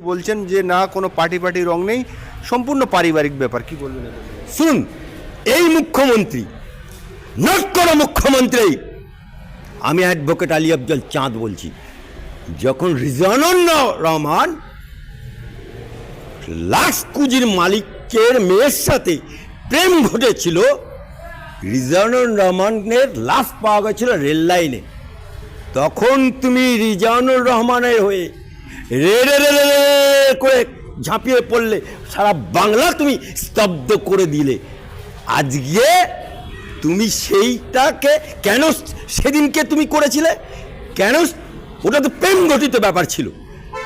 বলছেন যে না, কোনো পার্টি পার্টি রং নেই, সম্পূর্ণ পারিবারিক ব্যাপার, কি বলবেন? শুনুন, এই মুখ্যমন্ত্রী, নট করা মুখ্যমন্ত্রী, আমি অ্যাডভোকেট আলী আফজল চাঁদ বলছি, যখন রিজানুর রহমান লাক্স কুজির মালিকের মেয়ের সাথে প্রেম ঘটেছিল রিজানুর রহমানের লাশ পাওয়া গেছিল রেল লাইনে তখন তুমি রিজানুর রহমানের হয়ে রে রে রে রে করে ঝাঁপিয়ে পড়লে সারা বাংলা তুমি স্তব্ধ করে দিলে। আজকে তুমি সেইটাকে কেন সেদিনকে তুমি করেছিলে? কেন ওটা তো প্রেম ঘটিত ব্যাপার ছিল।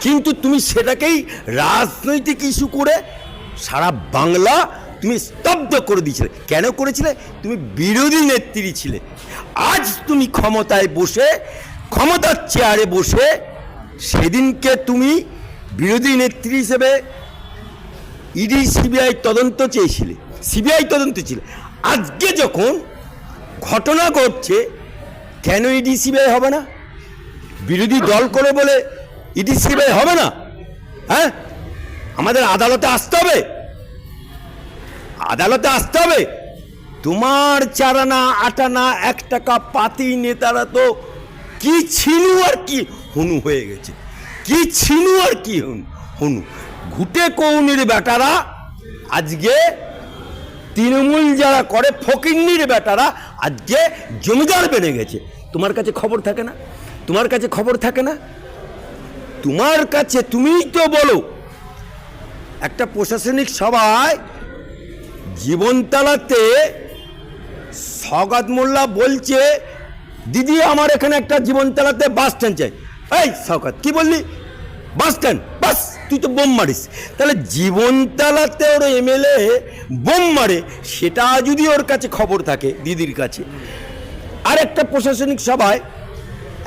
কিন্তু তুমি সেটাকেই রাজনৈতিক ইস্যু করে সারা বাংলা তুমি স্তব্ধ করে দিয়েছিলে। কেন করেছিলে? তুমি বিরোধী নেত্রী ছিলে। আজ তুমি ক্ষমতায় বসে, ক্ষমতার চেয়ারে বসে সেদিনকে তুমি বিরোধী নেত্রী হিসেবে ইডি, সিবিআই তদন্ত চেয়েছিলে। সিবিআই তদন্ত ছিল। আজকে যখন ঘটনা ঘটছে, কেন ইডি, সিবিআই হবে না? বিরোধী দল করে বলে ইডি, সিবিআই হবে না? হ্যাঁ? আমাদের আদালতে আসতে হবে। আদালতে আসতে হবে। তোমার চারানা আটানা এক টাকা পাতি নেতারা তো কি ছিল আর কি? হনু হয়ে গেছে। কি ছিনু আর কি হনু? হনু। ঘুটে কৌনির বেটারা আজকে তৃণমূল যারা করে, ফকিন্নির বেটারা আজকে জমিদার বেড়ে গেছে। তোমার কাছে খবর থাকে না? তোমার কাছে খবর থাকে না? তোমার কাছে তুমিই তো বলো। একটা প্রশাসনিক সভায় জীবনতলাতে সগাত মোল্লা বলছে, দিদি, আমার এখানে একটা জীবনতলাতে বাস স্ট্যান্ড চাই। এই সাউকাত কি বললি? বাস স্ট্যান্ড, বাস, তুই তো বোম মারিস। তাহলে জীবনতলাতে ওর এমএলএ বোম মারে, সেটা যদি ওর কাছে খবর থাকে, দিদির কাছে। আর একটা প্রশাসনিক সভায়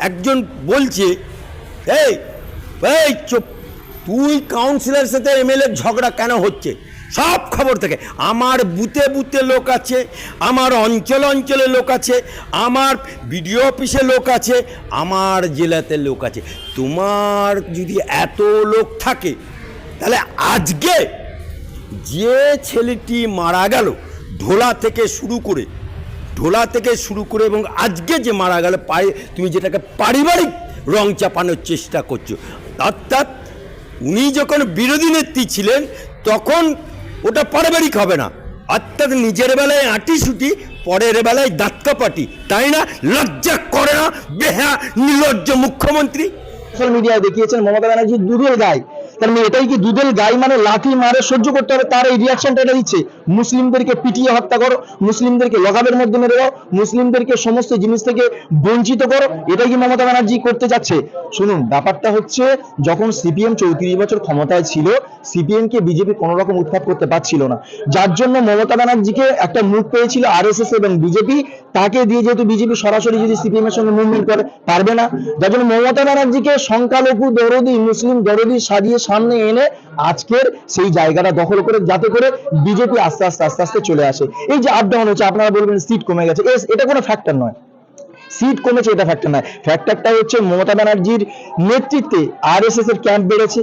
একজন বলছে, এই এই, চুপ তুই কাউন্সিলর সাথে এমএলএ ঝগড়া কেন হচ্ছে? সব খবর থেকে। আমার বুতে বুতে লোক আছে, আমার অঞ্চল অঞ্চলে লোক আছে, আমার বিডিও অফিসে লোক আছে, আমার জেলাতে লোক আছে। তোমার যদি এত লোক থাকে, তাহলে আজকে যে ছেলেটি মারা গেল, ঢোলা থেকে শুরু করে, ঢোলা থেকে শুরু করে এবং আজকে যে মারা গেল, পায়ে তুমি যেটাকে পারিবারিক রং চাপানোর চেষ্টা করছ, অর্থাৎ উনি যখন বিরোধী নেত্রী ছিলেন, তখন ওটা পারিবারিক হবে না। অর্থাৎ নিজের বেলায় আঁটি সুটি পরের বেলায় দাঁতকাপাটি। তাই না? লজ্জা করে না? বেহা নির্লজ্জ মুখ্যমন্ত্রী। সোশ্যাল মিডিয়ায় দেখিয়েছেন মমতা ব্যানার্জি, দুধের গাই তার মানে এটাই কি দুধের গাই মানে লাঠি মারে সহ্য করতে হবে? তার এই রিয়াকশনটা এটা দিচ্ছে। মুসলিমদেরকে পিটিয়ে হত্যা করো, মুসলিমদেরকে লগাবের মধ্যে মেরে দাও, মুসলিমদেরকে সমস্ত জিনিস থেকে বঞ্চিত করো। এটাই কি মমতা ব্যানার্জি করতে চাচ্ছে শুনুন, ব্যাপারটা হচ্ছে যখন সিপিএম চৌত্রিশ বছর ক্ষমতায় ছিল, সিপিএম কে বিজেপি কোনো রকম উৎখাত করতে পারছিল না। যার জন্য মমতা ব্যানার্জিকে একটা মুখ পেয়েছিল আরএসএস এবং বিজেপি। তাকে দিয়ে যেহেতু বিজেপি সরাসরি যদি সিপিএম এর সঙ্গে মুভমেন্ট করে, পারবে না। যার জন্য মমতা ব্যানার্জিকে সংখ্যালঘু দরদি, মুসলিম দরদি সাজিয়ে সামনে এনে আজকের সেই জায়গাটা দখল করে, যাতে করে বিজেপি আস্তে আস্তে আস্তে আস্তে চলে আসে। এই যে আপ ডাউন হচ্ছে, আপনারা বলবেন সিট কমে গেছে। এটা কোনো ফ্যাক্টর নয়। সিট কমেছে, এটা ফ্যাক্টর নয়। ফ্যাক্টরটা হচ্ছে মমতা ব্যানার্জির নেতৃত্বে আরএসএস এর ক্যাম্প বেড়েছে।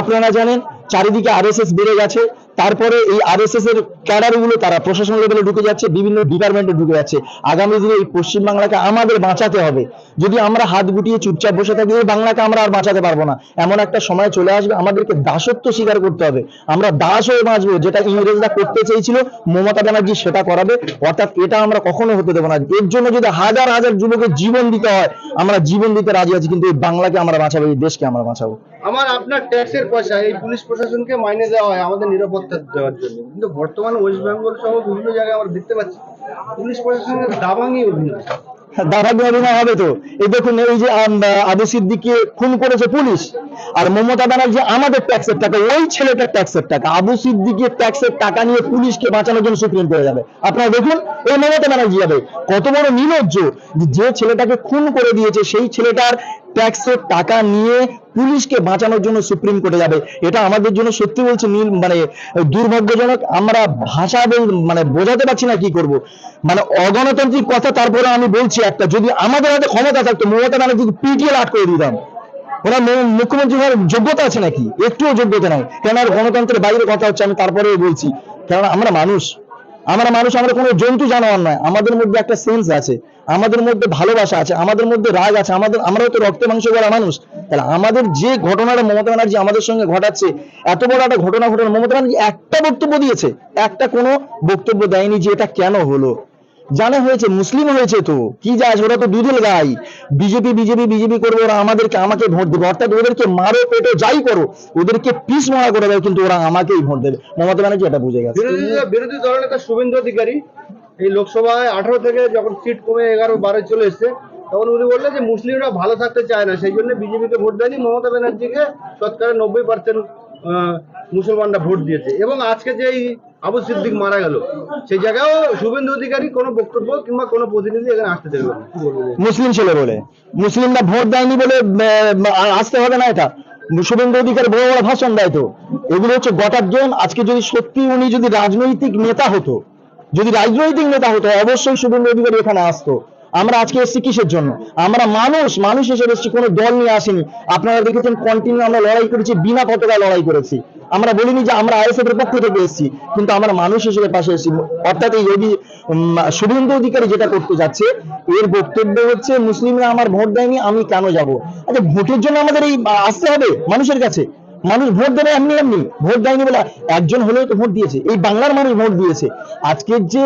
আপনারা জানেন, চারিদিকে আরএসএস বেড়ে গেছে। তারপরে এই আরএসএস এর ক্যাডারগুলো তারা প্রশাসন লেভেলে ঢুকে যাচ্ছে, বিভিন্ন ডিপার্টমেন্টে ঢুকে যাচ্ছে। আগামী দিনে এই পশ্চিমবাংলাকে আমাদের বাঁচাতে হবে। যদি আমরা হাত গুটিয়ে চুপচাপ বসে থাকি, এই বাংলাকে আমরা আর বাঁচাতে পারব না। এমন একটা সময় চলে আসবে, আমাদেরকে দাসত্ব স্বীকার করতে হবে। আমরা দাস হয়ে বাঁচবো, যেটা ইংরেজরা করতে চেয়েছিল, মমতা ব্যানার্জি সেটা করাবে। অর্থাৎ এটা আমরা কখনো হতে দেবো না। এর জন্য যদি হাজার হাজার যুবকের জীবন দিতে হয়, আমরা জীবন দিতে রাজি আছি, কিন্তু এই বাংলাকে আমরা বাঁচাবো, এই দেশকে আমরা বাঁচাবো। আমার আপনার ট্যাক্সের পয়সা, এই পুলিশ প্রশাসনকে মাইনে দেওয়া হয়, আমাদের নিরাপত্তা দেওয়ার জন্য। কিন্তু বর্তমানে ওয়েস্ট বেঙ্গল সহ বিভিন্ন জায়গায় আমরা দেখতে পাচ্ছি, পুলিশ প্রশাসনের দাবাঙ্গি অভিনয়। দাভাগ্য অভিনয় হবে তো? এই দেখুন, এই যে আবু খুন করেছে পুলিশ, আর মমতা ব্যানার্জি আমাদের ট্যাক্সের টাকা, ওই ছেলেটার ট্যাক্সের টাকা। আবু সিদ্দিকের ট্যাক্সের টাকা নিয়ে পুলিশকে বাঁচানোর জন্য সুপ্রিম কোর্টে যাবে। আপনারা দেখুন, এই মমতা ব্যানার্জি যাবে। কত বড় নির্লজ্জ যে ছেলেটাকে খুন করে দিয়েছে, সেই ছেলেটার ট্যাক্সের টাকা নিয়ে পুলিশকে বাঁচানোর জন্য সুপ্রিম কোর্টে যাবে। এটা আমাদের জন্য সত্যি বলছি, নীল মানে দুর্ভাগ্যজনক। আমরা ভাষা বল- মানে বোঝাতে পারছি না কি করব। মানে অগণতান্ত্রিক কথা, তারপরে আমি বলছি একটা, যদি আমাদের হাতে ক্ষমতা থাকতো, মমতা ব্যানার্জি পিটিএল আট করে দিতাম। ওনার মু- মুখ্যমন্ত্রী হওয়ার যোগ্যতা আছে নাকি? একটুও যোগ্যতা নাই। কেন আর গণতন্ত্রের বাইরে কথা হচ্ছে, আমি তারপরেও বলছি। কারণ আমরা মানুষ। আমরা মানুষ, আমরা কোনো জন্তু, জানোয়ার নয়। আমাদের মধ্যে একটা সেন্স আছে, আমাদের মধ্যে ভালোবাসা আছে, আমাদের মধ্যে রাগ আছে, আমাদের, আমরাও তো রক্ত মাংস করা মানুষ। তাহলে আমাদের যে ঘটনাটা মমতা ব্যানার্জি আমাদের সঙ্গে ঘটাচ্ছে, এত বড় একটা ঘটনা ঘটনা, মমতা ব্যানার্জি একটা বক্তব্য দিয়েছে, একটা কোনো বক্তব্য দেয়নি যে এটা কেন হলো। জানা হয়েছে, মুসলিম হয়েছে তো। কি যায় ওরা তো দুধেল গাই। বিজেপি বিজেপি বিজেপি করবে, ওরা আমাদেরকে, আমাকে ভোট দেবে। অর্থাৎ ওদেরকে মারো, পেটো, যাই করো, ওদেরকে পিস মারা করে দেবে, কিন্তু ওরা আমাকেই ভোট দেবে। মমতা ব্যানার্জি এটা বুঝে গেছে। বিরোধী বিরোধী দলনেতা শুভেন্দু অধিকারী, এই লোকসভায় আঠারো থেকে যখন সিট কমে এগারো, বারো চলে এসছে, তখন উনি বললেন যে মুসলিমরা ভালো থাকতে চায় না, সেই জন্য বিজেপিকে ভোট দেয়নি। মমতা ব্যানার্জিকে শতকরা নব্বই পার্সেন্ট মুসলমানরা ভোট দিয়েছে। এবং আজকে যে এই আবু সিদ্দিক মারা গেল। সেই জায়গায় শুভেন্দু অধিকারী কোনো বক্তব্য কিংবা কোনো প্রতিনিধি এখানে আসতে দেবে মুসলিম ছেলে বলে। মুসলিমরা ভোট দেয়নি বলে আসতে হবে না এটা। শুভেন্দু অধিকারী বড় বড় ভাষণ দেয় তো। এগুলো হচ্ছে গটার জন। আজকে যদি সত্যি উনি যদি রাজনৈতিক নেতা হতো, যদি রাজনৈতিক নেতা হতো, অবশ্যই শুভেন্দু অধিকারী এখানে আসতো। আমরা আজকে এসেছি কিসের জন্য? আমরা মানুষ মানুষ হিসেবে এসেছি, কোনো দল নিয়ে আসিনি। আপনারা দেখেছেন কন্টিনিউ আমরা লড়াই করেছি, বিনা পতাকায় লড়াই করেছি। আমরা বলিনি যে আমরা আইএসএফ এর পক্ষ থেকে এসেছি, কিন্তু আমরা মানুষ হিসেবে পাশে এসেছি। অর্থাৎ এই অধি- শুভেন্দু অধিকারী যেটা করতে যাচ্ছে, এর বক্তব্য হচ্ছে, মুসলিমরা আমার ভোট দেয়নি, আমি কেন যাব? আচ্ছা ভোটের জন্য আমাদের এই আসতে হবে মানুষের কাছে। মানুষ ভোট দেবে এমনি এমনি। ভোট দেয়নি বলে একজন হলেও তো ভোট দিয়েছে। এই বাংলার মানুষ ভোট দিয়েছে। আজকের যে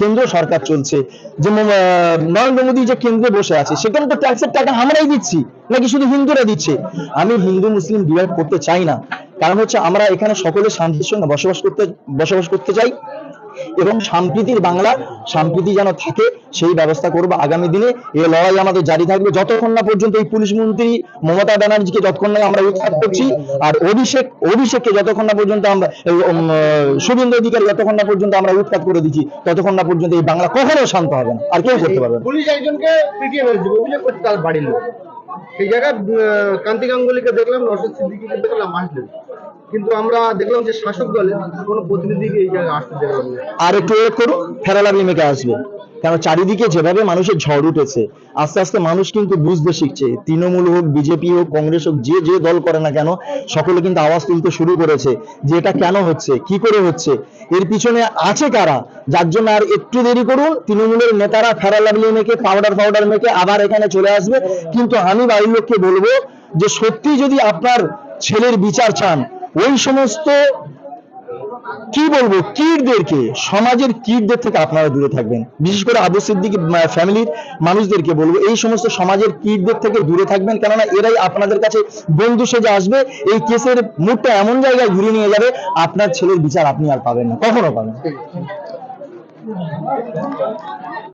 কেন্দ্র সরকার চলছে, যে নরেন্দ্র মোদী যে কেন্দ্রে বসে আছে, সেখানে তো ট্যাক্সের টাকা আমরাই দিচ্ছি, নাকি শুধু হিন্দুরা দিচ্ছে? আমি হিন্দু, মুসলিম ডিভাইড করতে চাই না। কারণ হচ্ছে আমরা এখানে সকলে শান্তির সঙ্গে বসবাস করতে বসবাস করতে চাই। এবং সম্প্রীতির বাংলা, সম্প্রীতি যেন থাকে, সেই ব্যবস্থা করব আগামী দিনে। এই লড়াই আমাদের জারি থাকবে যতক্ষণ না পর্যন্ত এই পুলিশ মন্ত্রী মমতা ব্যানার্জিকে যতক্ষণ না আমরা উৎখাত করছি, আর অভিষেক, অভিষেককে যতক্ষণ না পর্যন্ত আমরা শুভেন্দু অধিকারী যতক্ষণ না পর্যন্ত আমরা উৎখাত করে দিচ্ছি, ততক্ষণ না পর্যন্ত এই বাংলা কখনো শান্ত হবে না। আর কেউ করতে পারবে পুলিশ একজনকে পিটিয়ে মেরেছে অভিযোগ করছে তার বাড়ির লোক। সেই জায়গায় কান্তি গাঙ্গুলিকে দেখলাম নসর সিদ্দিকিকে দেখলাম, আসলেন। কিন্তু আমরা দেখলাম যে শাসক দলের কোনো প্রতিনিধিকে এই জায়গায় আসতে দেখলাম আর একটু ওয়েট করুন ফেরালাভি মেকে আসবে। কারণ চারিদিকে যেভাবে মানুষের ঝড় উঠেছে, আস্তে আস্তে মানুষ কিন্তু বুঝতে শিখছে। তৃণমূল হোক, বিজেপি হোক, কংগ্রেস হোক, যে যে দল করে না কেন, সকলে কিন্তু আওয়াজ তুলতে শুরু করেছে যে এটা কেন হচ্ছে, কি করে হচ্ছে, এর পিছনে আছে কারা? যার জন্য আর একটু দেরি করুন, তৃণমূলের নেতারা ফেরালাভি মেকে পাউডার পাউডার মেখে আবার এখানে চলে আসবে। কিন্তু আমি বাড়ির লোককে বলব যে সত্যি যদি আপনার ছেলের বিচার চান ওই সমস্ত, কি বলব, কীটদেরকে, সমাজের কীটদের থেকে আপনারা দূরে থাকবেন বিশেষ করে আবু সিদ্দিক ফ্যামিলির মানুষদেরকে বলব, এই সমস্ত সমাজের কীটদের থেকে দূরে থাকবেন, কেননা এরাই আপনাদের কাছে বন্ধু সেজে আসবে, এই কেসের মুডটা এমন জায়গায় ঘুরে নিয়ে যাবে, আপনার ছেলের বিচার আপনি আর পাবেন না, কখনো পাবেন।